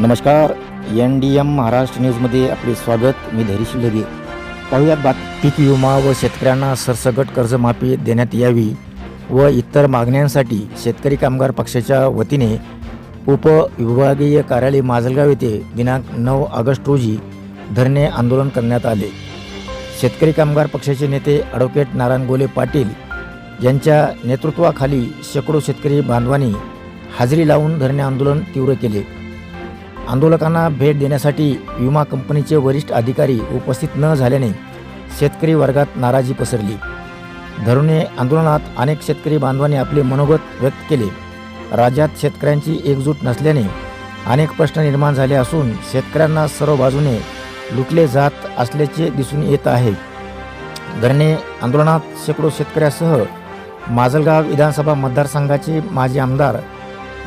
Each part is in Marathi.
नमस्कार एन डी एम महाराष्ट्र न्यूजमध्ये आपले स्वागत. मी धैर्य शिल्लगे पाहुयात बात. पीक विमा व शेतकऱ्यांना सरसगट कर्जमाफी देण्यात यावी व इतर मागण्यांसाठी शेतकरी कामगार पक्षाच्या वतीने उपविभागीय कार्यालय माजलगाव येथे दिनांक नऊ ऑगस्ट रोजी धरणे आंदोलन करण्यात आले. शेतकरी कामगार पक्षाचे नेते ॲडव्होकेट नारायण गोले पाटील यांच्या नेतृत्वाखाली शेकडो शेतकरी बांधवांनी हाजरी लावून धरणे आंदोलन तीव्र केले. आंदोलकांना भेट देण्यासाठी विमा कंपनीचे वरिष्ठ अधिकारी उपस्थित न झाल्याने शेतकरी वर्गात नाराजी पसरली. धरुणे आंदोलनात अनेक शेतकरी बांधवांनी आपले मनोगत व्यक्त केले. राज्यात शेतकऱ्यांची एकजूट नसल्याने अनेक प्रश्न निर्माण झाले असून शेतकऱ्यांना सर्व बाजूने लुटले जात असल्याचे दिसून येत आहे. धरणे आंदोलनात शेकडो शेतकऱ्यासह माजलगाव विधानसभा मतदारसंघाचे माजी आमदार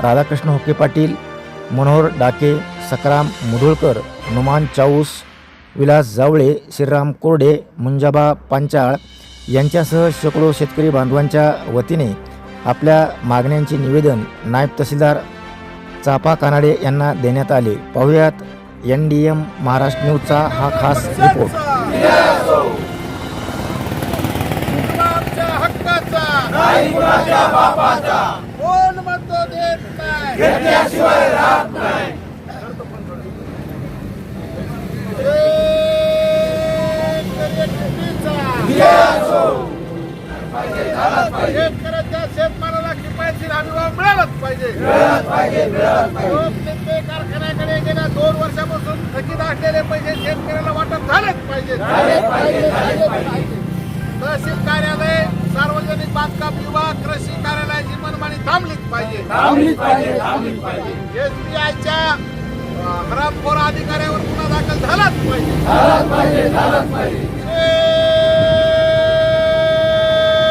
राधाकृष्ण होके पाटील मनोहर डाके सकराम मुधोळकर नुमान चाऊस विलास जावळे श्रीराम कोरडे मुंजाबा पांचाळ यांच्यासह शेकडो शेतकरी बांधवांच्या वतीने आपल्या मागण्यांचे निवेदन नायब तहसीलदार चापा कानाडे यांना देण्यात आले. पाहुयात एन डी एम महाराष्ट्र न्यूजचा हा खास रिपोर्ट. हक्काचा नाही कुणाच्या बापाचा कोण म्हणतो देत नाही घेतल्याशिवाय राहत नाही शेतकऱ्याच्या शेतमालाला किफायतशीर हमी मिळालाच पाहिजे लोक कारखान्याकडे गेल्या दोन वर्षापासून थकीत असलेले पैसे शेतकऱ्याला वाटप झालेच पाहिजे तहसील कार्यालय सार्वजनिक बांधकाम विभाग कृषी कार्यालयाची मनमानी थांबलीच पाहिजे. एसबीआयच्या हरामखोर अधिकाऱ्यावर गुन्हा दाखल झालाच पाहिजे.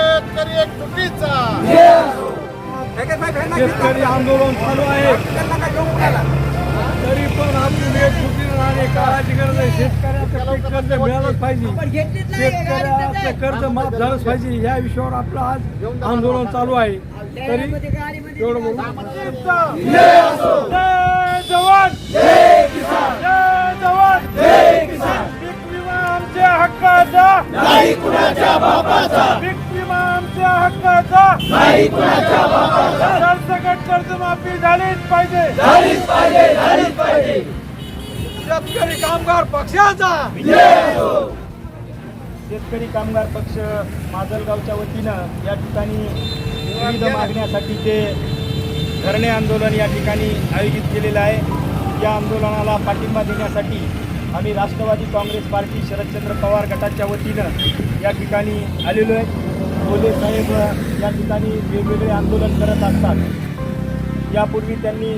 शेतकरी एक तुकडीचा. शेतकरी आंदोलन चालू आहे. तरी पण आपली काळाची गरज आहे. शेतकऱ्याचं पीक कर्ज मिळालंच पाहिजे. शेतकऱ्याचं कर्ज माफ झालंच पाहिजे. या विषयावर आपलं आज आंदोलन चालू आहे. तरी एवढं बोलू. जय जवान. जय जवान. पीक विमा आमच्या हक्काचा. नाही कुणाच्या बापाचा. पीक विमा आमच्या हक्काचा. नाही कुणाच्या बापाचा. सरसकट कर्जमाफी झालीच पाहिजे. झालीच पाहिजे झालीच पाहिजे. शेतकरी कामगार पक्षाचा. शेतकरी कामगार पक्ष माजलगावच्या वतीनं या ठिकाणी विविध मागण्यासाठी ते धरणे आंदोलन या ठिकाणी आयोजित केलेलं आहे. या आंदोलनाला पाठिंबा देण्यासाठी आम्ही राष्ट्रवादी काँग्रेस पार्टी शरदचंद्र पवार गटाच्या वतीनं या ठिकाणी आलेलो आहे. बोले साहेब या ठिकाणी वेगवेगळे आंदोलन करत असतात. यापूर्वी त्यांनी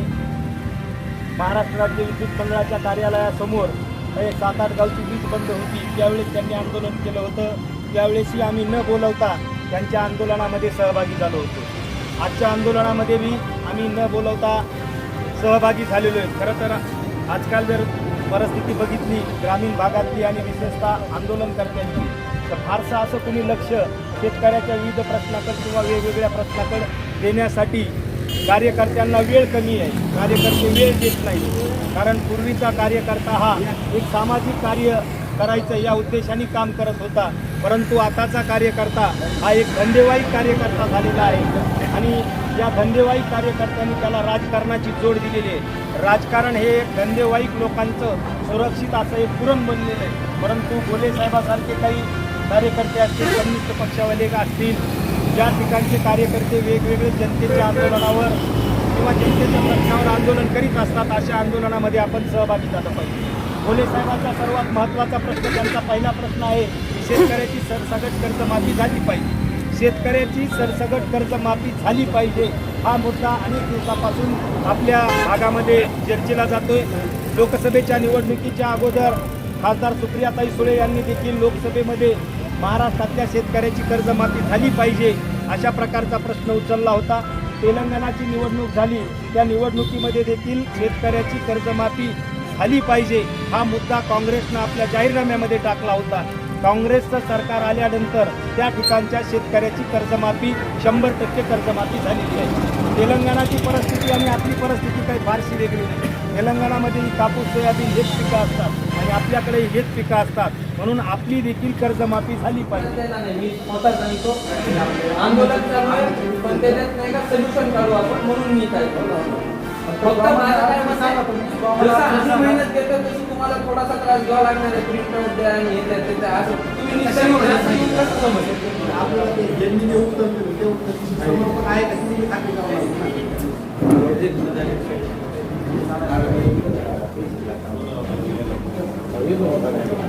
महाराष्ट्र राज्य विद्युत मंडळाच्या कार्यालयासमोर हे सात आठ गावची वीज बंद होती. त्यावेळेस त्यांनी आंदोलन केलं होतं त्यावेळेसही आम्ही न बोलवता त्यांच्या आंदोलनामध्ये सहभागी झालो होतो. आजच्या आंदोलनामध्ये बी आम्ही न बोलवता सहभागी झालेलो आहे. खरं तर आजकाल जर परिस्थिती बघितली ग्रामीण भागातली आणि विशेषतः करण्याची तर फारसं असं कुणी लक्ष शेतकऱ्याच्या विविध प्रश्नाकडे किंवा वेगवेगळ्या प्रश्नाकडे देण्यासाठी कार्यकर्त्यांना वेळ कमी आहे. कार्यकर्ते वेळ देत नाही कारण पूर्वीचा कार्यकर्ता हा एक सामाजिक कार्य करायचं या उद्देशाने काम करत होता. परंतु आताचा कार्यकर्ता हा एक धंदेवाईक कार्यकर्ता झालेला आहे. आणि या धंदेवाईक कार्यकर्त्यांनी त्याला राजकारणाची जोड दिलेली आहे. राजकारण हे एक धंदेवाईक लोकांचं सुरक्षित असं एक पुरण बनलेलं आहे. परंतु गोले साहेबासारखे काही कार्यकर्ते असतील कम्युनिस्ट पक्षावाले असतील ज्या ठिकाणचे कार्यकर्ते वेगवेगळे जनतेच्या आंदोलनावर किंवा जनतेच्या प्रश्नावर आंदोलन करीत असतात अशा आंदोलनामध्ये आपण सहभागी झालं पाहिजे. भोले साहेबांचा सर्वात महत्त्वाचा प्रश्न त्यांचा पहिला प्रश्न आहे शेतकऱ्याची सरसकट कर्जमाफी झाली पाहिजे. शेतकऱ्याची सरसकट कर्जमाफी झाली पाहिजे हा मुद्दा अनेक दिवसापासून आपल्या भागामध्ये चर्चेला जातोय. लोकसभेच्या निवडणुकीच्या अगोदर खासदार सुप्रियाताई सुळे यांनी देखील लोकसभेमध्ये महाराष्ट्रातल्या शेतकऱ्याची कर्जमाफी झाली पाहिजे अशा प्रकारचा प्रश्न उचलला होता. तेलंगणाची निवडणूक झाली. त्या निवडणुकीमध्ये देखील शेतकऱ्याची कर्जमाफी झाली पाहिजे हा मुद्दा काँग्रेसनं आपल्या जाहीरनाम्यामध्ये टाकला होता. काँग्रेसचं सरकार आल्यानंतर त्या ठिकाणच्या शेतकऱ्याची कर्जमाफी शंभर टक्के कर्जमाफी झालेली आहे. तेलंगणाची परिस्थिती आणि आपली परिस्थिती काही फारशी वेगळी नाही. तेलंगणामध्ये कापूस सोयाबीन हेच पिकं असतात. आणि आपल्याकडे हेच पिकं असतात. म्हणून आपली देखील कर्जमाफी झाली पाहिजे. मी स्वतः सांगतो आंदोलन चालू आहे पण त्याच्यात नाही का सोल्युशन काढू आपण म्हणून मी काय फक्त माझं काय मत आहे जसं आम्ही मेहनत घेतो तशी तुम्हाला थोडासा त्रास घ्यावा लागणार आहे. प्रिंट आउट द्या आणि हे द्या ते द्या असं. तुम्ही समजेल Gracias.